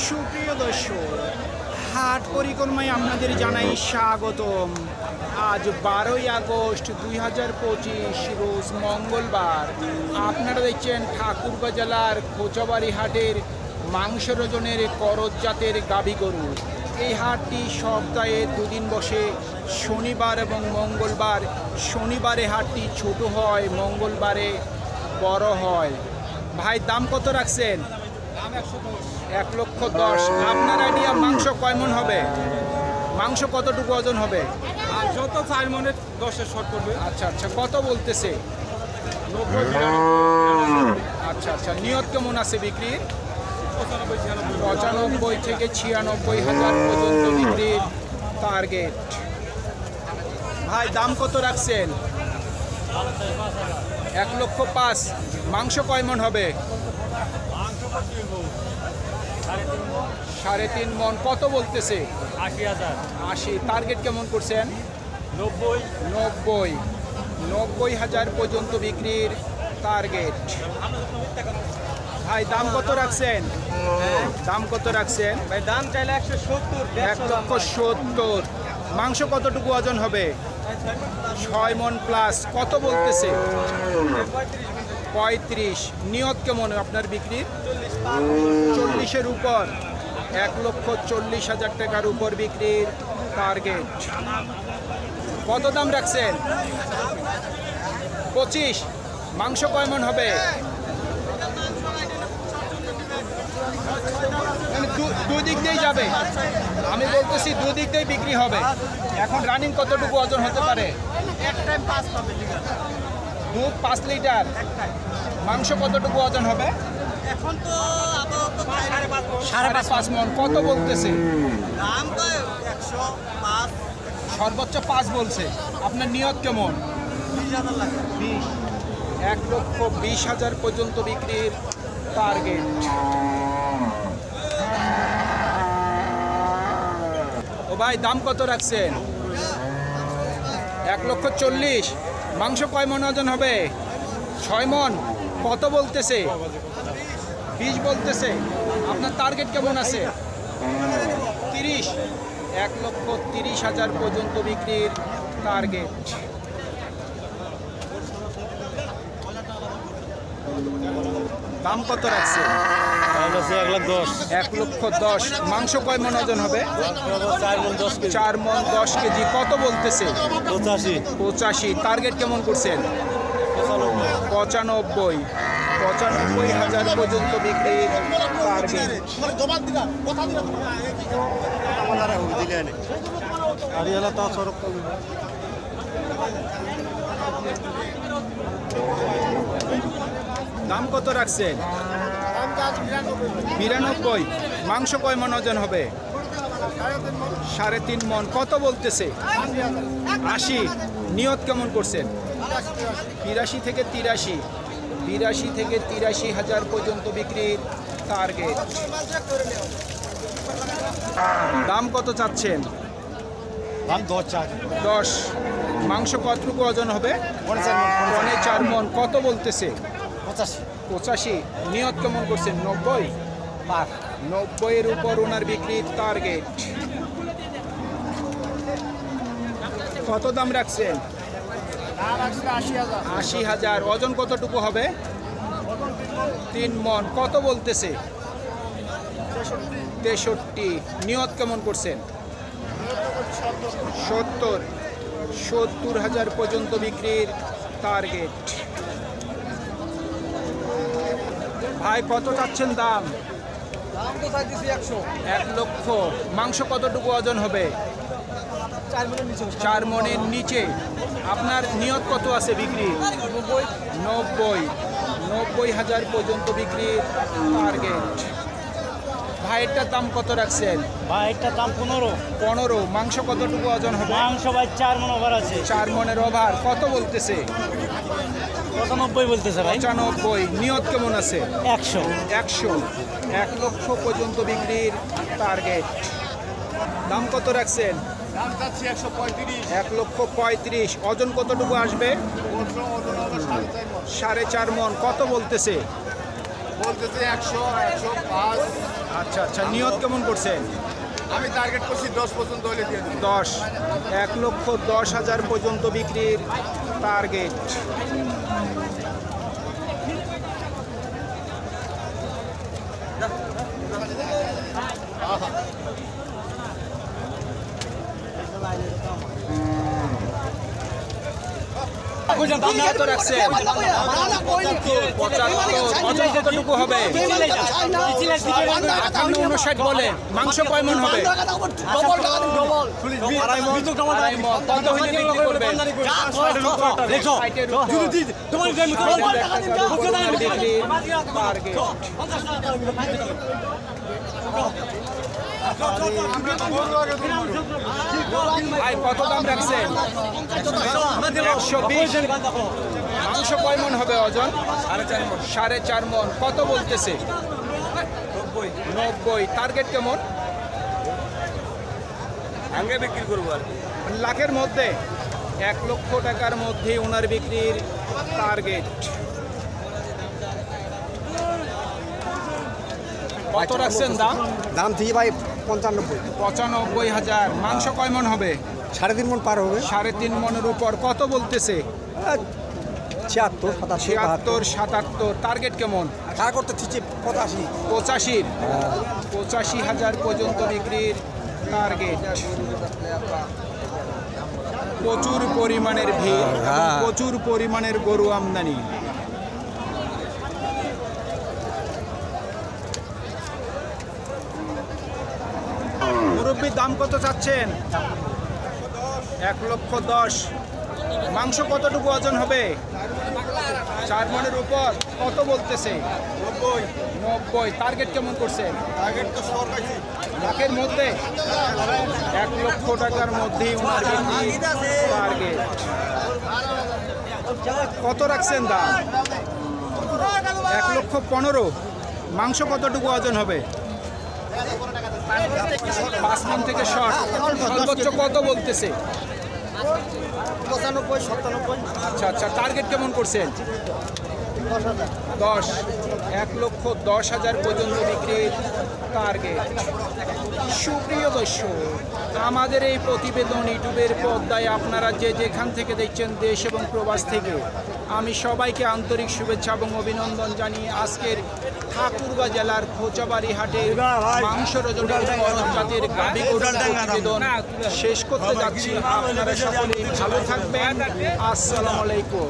সুপ্রিয় দর্শক, হাট পরিক্রমায় আপনাদের জানাই স্বাগতম। আজ বারোই আগস্ট দুই হাজার পঁচিশ, রোজ মঙ্গলবার। আপনারা দেখছেন ঠাকুরগাঁ জেলার খোঁচাবাড়ি হাটের মাংস ওজনের করজ জাতের গাভী গরু। এই হাটটি সপ্তাহে দুদিন বসে, শনিবার এবং মঙ্গলবার। শনিবারে হাটটি ছোট হয়, মঙ্গলবারে বড় হয়। ভাই, দাম কত রাখছেন? এক লক্ষ দশ। আপনার আইডিয়া মাংস কয় মন হবে? মাংস কতটুকু ওজন হবে? মাংস তো চার মনে দশের শর্ট করবে। আচ্ছা আচ্ছা কত বলতেছে? আচ্ছা আচ্ছা নিয়ত কেমন আছে বিক্রির পঁচানব্বই পঁচানব্বই থেকে ছিয়ানব্বই হাজার পর্যন্ত বিক্রির টার্গেট ভাই দাম কত রাখছেন? এক লক্ষ পাঁচ। মাংস কয় মন হবে? সাড়ে তিন মন। কত বলতেছে? আশি হাজার। আশি। টার্গেট কেমন করছেন? নব্বই। নব্বই। নব্বই হাজার পর্যন্ত বিক্রির টার্গেট ভাই দাম কত রাখছেন? দাম কত রাখছেন? ভাই দাম চাইলে একশো সত্তর এক লক্ষ সত্তর। মাংস কতটুকু ওজন হবে? ছয় মন প্লাস কত বলতেছে? পঁয়ত্রিশ। নিয়ত কেমন আপনার বিক্রির চল্লিশের উপর। এক লক্ষ চল্লিশ হাজার টাকার উপর বিক্রির টার্গেট কত দাম রাখছেন? পঁচিশ। মাংস কয় মন হবে? মানে দুই দিক দিয়েই যাবে। আমি বলতেছি দুই দিক দিয়েই বিক্রি হবে। এখন রানিং কতটুকু ওজন হতে পারে? দুধ পাঁচ লিটার। মাংস কতটুকু ওজন হবে? এখন তো আপাতত সাড়ে পাঁচ মন। কত বলতেছে? দাম তো একশো পাঁচ। সর্বোচ্চ পাঁচ বলছে। আপনার নিয়ত কেমন? বিশ এক লক্ষ বিশ হাজার পর্যন্ত বিক্রির টার্গেট ও ভাই দাম কত রাখছেন? এক লক্ষ চল্লিশ। মাংস কয় মন ওজন হবে? ছয় মন। কত বলতেছে? বিশ বলতেছে। আপনার টার্গেট কেমন আছে? তিরিশ। এক লক্ষ তিরিশ হাজার পর্যন্ত বিক্রির টার্গেট দাম কত রাখছে? এক লাখ দশ। এক লক্ষ দশ। মাংস কয় মন ওজন হবে? চার মন দশ কেজি। কত বলতেছে? পঁচাশি। পঁচাশি। টার্গেট কেমন করছেন? পঁচানব্বই। পঁচানব্বই। হাজার পর্যন্ত বিক্রির টার্গেট দাম কত রাখছেন? বিরানব্বই। মাংস কয় মন ওজন হবে? সাড়ে তিন মন। কত বলতেছে? আশি। নিয়ত কেমন করছেন? বিরাশি থেকে তিরাশি। বিরাশি থেকে তিরাশি হাজার পর্যন্ত বিক্রির টার্গেট দাম কত চাচ্ছেন? দাম দশ চার দশ। মাংস কতটুকু ওজন হবে? পনে চার মন। কত বলতেছে? পঁচাশি। পঁচাশি। নিয়ত কেমন করছেন নব্বই? পাঁচ নব্বইয়ের উপর ওনার বিক্রির টার্গেট কত দাম রাখছেন? আশি হাজার। ওজন কতটুকু হবে? তিন মন। কত বলতেছে? তেষট্টি। নিয়ত কেমন করছেন? সত্তর। সত্তর হাজার পর্যন্ত বিক্রির টার্গেট ভাই কত চাচ্ছেন দাম? দাম তো চাইতেছি একশো। এক লক্ষ। মাংস কতটুকু ওজন হবে? চার মনের নিচে। আপনার নিয়ত কত আছে বিক্রি? নব্বই। নব্বই। নব্বই হাজার পর্যন্ত বিক্রির টার্গেট ভাইয়েরটার দাম কত রাখছেন? ভাই একটা দাম পনেরো। পনেরো। মাংস কতটুকু ওজন হবে? মাংস ভাই চার মন ওভার আছে। চার মনের ওভার কত বলতেছে? পঁচানব্বই বলতেছে ভাই। পঁচানব্বই নিয়ত কেমন আছে? একশো। একশো। এক লক্ষ পর্যন্ত বিক্রির টার্গেট দাম কত রাখছেন? দাম একশো পঁয়ত্রিশ এক লক্ষ পঁয়ত্রিশ। ওজন কতটুকু আসবে? সাড়ে চার মন। কত বলতেছে? বলতেছে একশো একশো আচ্ছা আচ্ছা। নিয়ত কেমন করছেন? আমি টার্গেট করছি দশ পর্যন্ত হলে দশ এক লক্ষ দশ হাজার পর্যন্ত বিক্রির টার্গেট কত রাখছেন পঁচাত্তর ওজন কতটুকু হবে আটান্ন উনষাট বলে মাংস কয় মন হবে আড়াই টার্গেট ভাই কত দাম রাখছেন একশো বিশ। মাংস কয় মন হবে ওজন? সাড়ে চার মন। কত বলতেছে? নব্বই। টার্গেট কেমন? আগে বিক্রি করব আর লাখের মধ্যে। এক লক্ষ টাকার মধ্যে ওনার বিক্রির টার্গেট কত রাখছেন দাম? দাম থেকে ভাই পঞ্চানব্বই। পঁচানব্বই হাজার। মাংস কয় মন হবে? সাড়ে তিন মন পার হবে। সাড়ে তিন মনের উপর। কত বলতেছে? ছিয়াত্তর ছিয়াত্তর সাতাত্তর। টার্গেট কেমন? তার করতে থিচ্ছে পঁচাশি। পঁচাশির। পঁচাশি হাজার পর্যন্ত বিক্রির টার্গেট। প্রচুর পরিমাণের ভিড় হ্যাঁ। প্রচুর পরিমাণের গরু আমদানি। মুরব্বির দাম কত চাচ্ছেন? এক লক্ষ দশ। মাংস কতটুকু ওজন হবে? চার মনের উপর। কত বলতেছে? নব্বই। নব্বই। টার্গেট কেমন করছে? টার্গেট তো লাখের মধ্যে? এক লক্ষ টাকার মধ্যে টার্গেট। কত রাখছেন দাম? এক লক্ষ পনেরো। মাংস কতটুকু ওজন হবে? পাঁচ মন থেকে শর্ট সর্বোচ্চ কত বলতেছে? পঁচানব্বই সাতানব্বই। আচ্ছা আচ্ছা টার্গেট কেমন করছেন? দশ এক লক্ষ দশ হাজার পর্যন্ত বিক্রির টার্গেট সুপ্রিয় দর্শক আমাদের এই প্রতিবেদন ইউটিউবের পর্দায় আপনারা যে যেখান থেকে দেখছেন দেশ এবং প্রবাস থেকে আমি সবাইকে আন্তরিক শুভেচ্ছা এবং অভিনন্দন জানিয়ে আজকের ঠাকুরগাঁ জেলার খোঁচাবাড়ি হাটের মাংস রজনীর জাতের প্রতিবেদন শেষ করতে যাচ্ছি। আপনারা সকলেই ভালো থাকবেন। আসসালামু আলাইকুম।